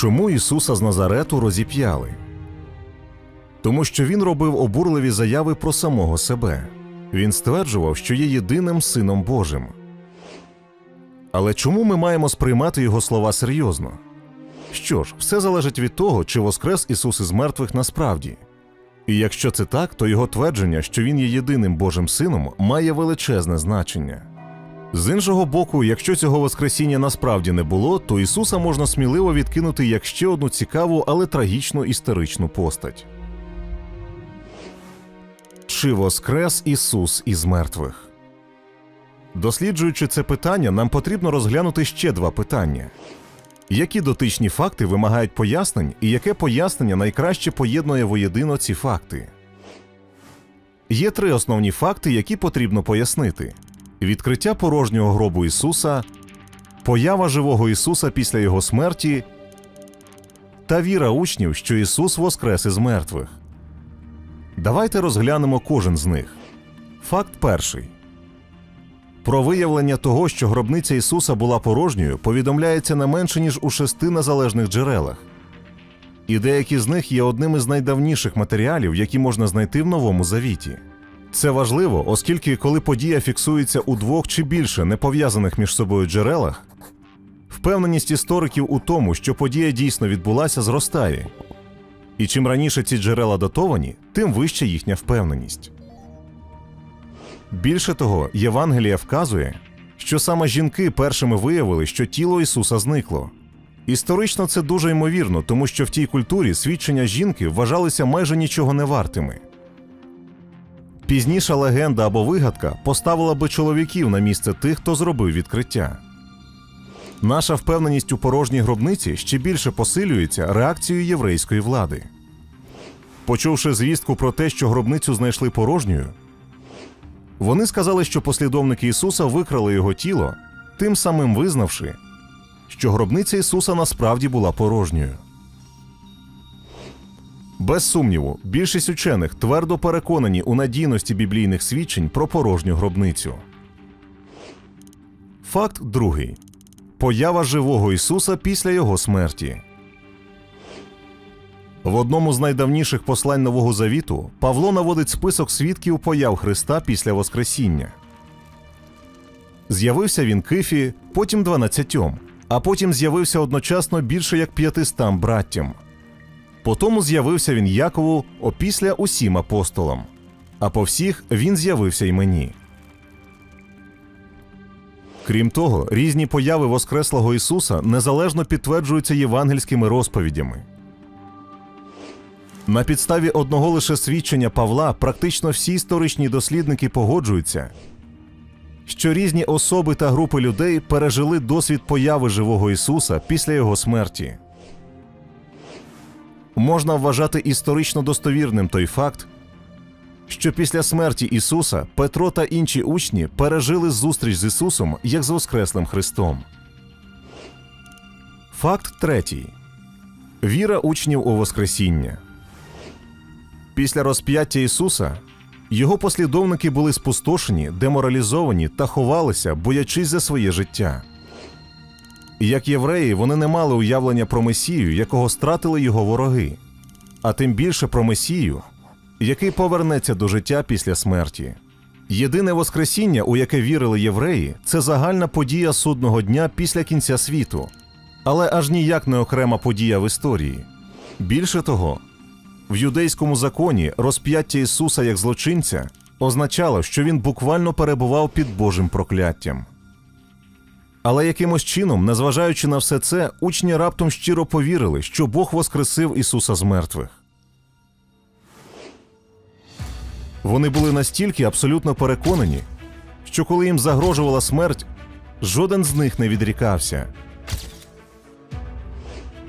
Чому Ісуса з Назарету розіп'яли? Тому що він робив обурливі заяви про самого себе. Він стверджував, що є єдиним сином Божим. Але чому ми маємо сприймати його слова серйозно? Що ж, все залежить від того, чи воскрес Ісус із мертвих насправді. І якщо це так, то його твердження, що він є єдиним Божим сином, має величезне значення. З іншого боку, якщо цього Воскресіння насправді не було, то Ісуса можна сміливо відкинути як ще одну цікаву, але трагічну історичну постать. Чи воскрес Ісус із мертвих? Досліджуючи це питання, нам потрібно розглянути ще два питання. Які дотичні факти вимагають пояснень, і яке пояснення найкраще поєднує воєдино ці факти? Є три основні факти, які потрібно пояснити: відкриття порожнього гробу Ісуса, поява живого Ісуса після Його смерті та віра учнів, що Ісус воскрес із мертвих. Давайте розглянемо кожен з них. Факт перший. Про виявлення того, що гробниця Ісуса була порожньою, повідомляється не менше ніж у шести незалежних джерелах. І деякі з них є одним із найдавніших матеріалів, які можна знайти в Новому Завіті. Це важливо, оскільки коли подія фіксується у двох чи більше непов'язаних між собою джерелах, впевненість істориків у тому, що подія дійсно відбулася, зростає. І чим раніше ці джерела датовані, тим вища їхня впевненість. Більше того, Євангелія вказує, що саме жінки першими виявили, що тіло Ісуса зникло. Історично це дуже ймовірно, тому що в тій культурі свідчення жінки вважалися майже нічого не вартими. Пізніша легенда або вигадка поставила би чоловіків на місце тих, хто зробив відкриття. Наша впевненість у порожній гробниці ще більше посилюється реакцією єврейської влади. Почувши звістку про те, що гробницю знайшли порожньою, вони сказали, що послідовники Ісуса викрали його тіло, тим самим визнавши, що гробниця Ісуса насправді була порожньою. Без сумніву, більшість учених твердо переконані у надійності біблійних свідчень про порожню гробницю. Факт другий поява живого Ісуса після Його смерті. В одному з найдавніших послань Нового Завіту Павло наводить список свідків появ Христа після Воскресіння. З'явився він Кифі, потім дванадцятьом, а потім з'явився одночасно більше як п'ятистам браттям. Потому з'явився він Якову, опісля усім апостолам. А по всіх він з'явився й мені. Крім того, різні появи Воскреслого Ісуса незалежно підтверджуються євангельськими розповідями. На підставі одного лише свідчення Павла практично всі історичні дослідники погоджуються, що різні особи та групи людей пережили досвід появи живого Ісуса після Його смерті. Можна вважати історично достовірним той факт, що після смерті Ісуса Петро та інші учні пережили зустріч з Ісусом як з Воскреслим Христом. Факт третій. Віра учнів у Воскресіння. Після розп'яття Ісуса його послідовники були спустошені, деморалізовані та ховалися, боячись за своє життя. Як євреї, вони не мали уявлення про Месію, якого стратили його вороги, а тим більше про Месію, який повернеться до життя після смерті. Єдине Воскресіння, у яке вірили євреї, це загальна подія судного дня після кінця світу, але аж ніяк не окрема подія в історії. Більше того, в юдейському законі розп'яття Ісуса як злочинця означало, що він буквально перебував під Божим прокляттям. Але якимось чином, незважаючи на все це, учні раптом щиро повірили, що Бог воскресив Ісуса з мертвих. Вони були настільки абсолютно переконані, що коли їм загрожувала смерть, жоден з них не відрікався.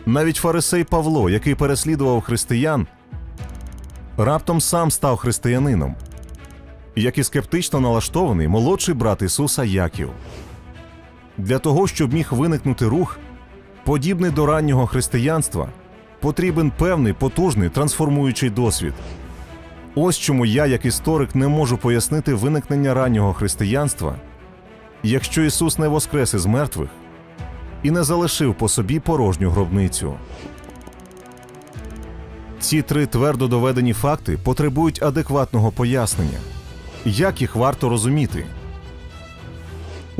Навіть фарисей Павло, який переслідував християн, раптом сам став християнином, як і скептично налаштований молодший брат Ісуса Яків. Для того, щоб міг виникнути рух, подібний до раннього християнства, потрібен певний потужний трансформуючий досвід. Ось чому я, як історик, не можу пояснити виникнення раннього християнства, якщо Ісус не воскрес із мертвих, і не залишив по собі порожню гробницю. Ці три твердо доведені факти потребують адекватного пояснення. Як їх варто розуміти?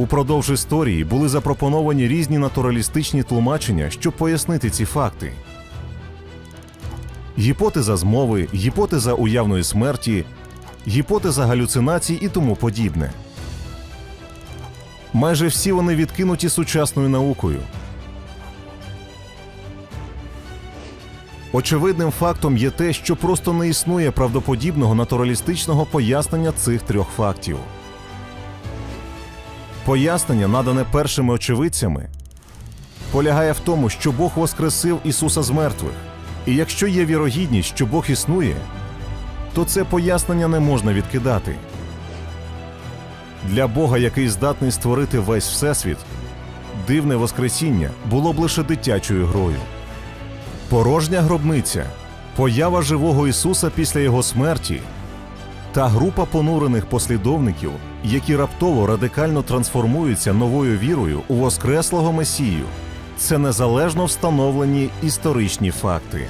Упродовж історії були запропоновані різні натуралістичні тлумачення, щоб пояснити ці факти. Гіпотеза змови, гіпотеза уявної смерті, гіпотеза галюцинацій і тому подібне. Майже всі вони відкинуті сучасною наукою. Очевидним фактом є те, що просто не існує правдоподібного натуралістичного пояснення цих трьох фактів. Пояснення, надане першими очевидцями, полягає в тому, що Бог воскресив Ісуса з мертвих. І якщо є вірогідність, що Бог існує, то це пояснення не можна відкидати. Для Бога, який здатний створити весь всесвіт, дивне Воскресіння було б лише дитячою грою. Порожня гробниця, поява живого Ісуса після Його смерті та група понурених послідовників, які раптово радикально трансформуються новою вірою у Воскреслого Месію. Це незалежно встановлені історичні факти.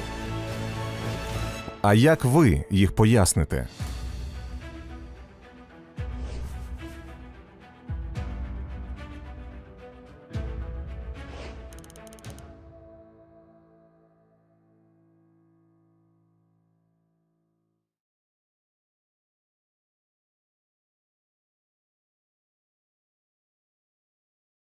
А як ви їх поясните?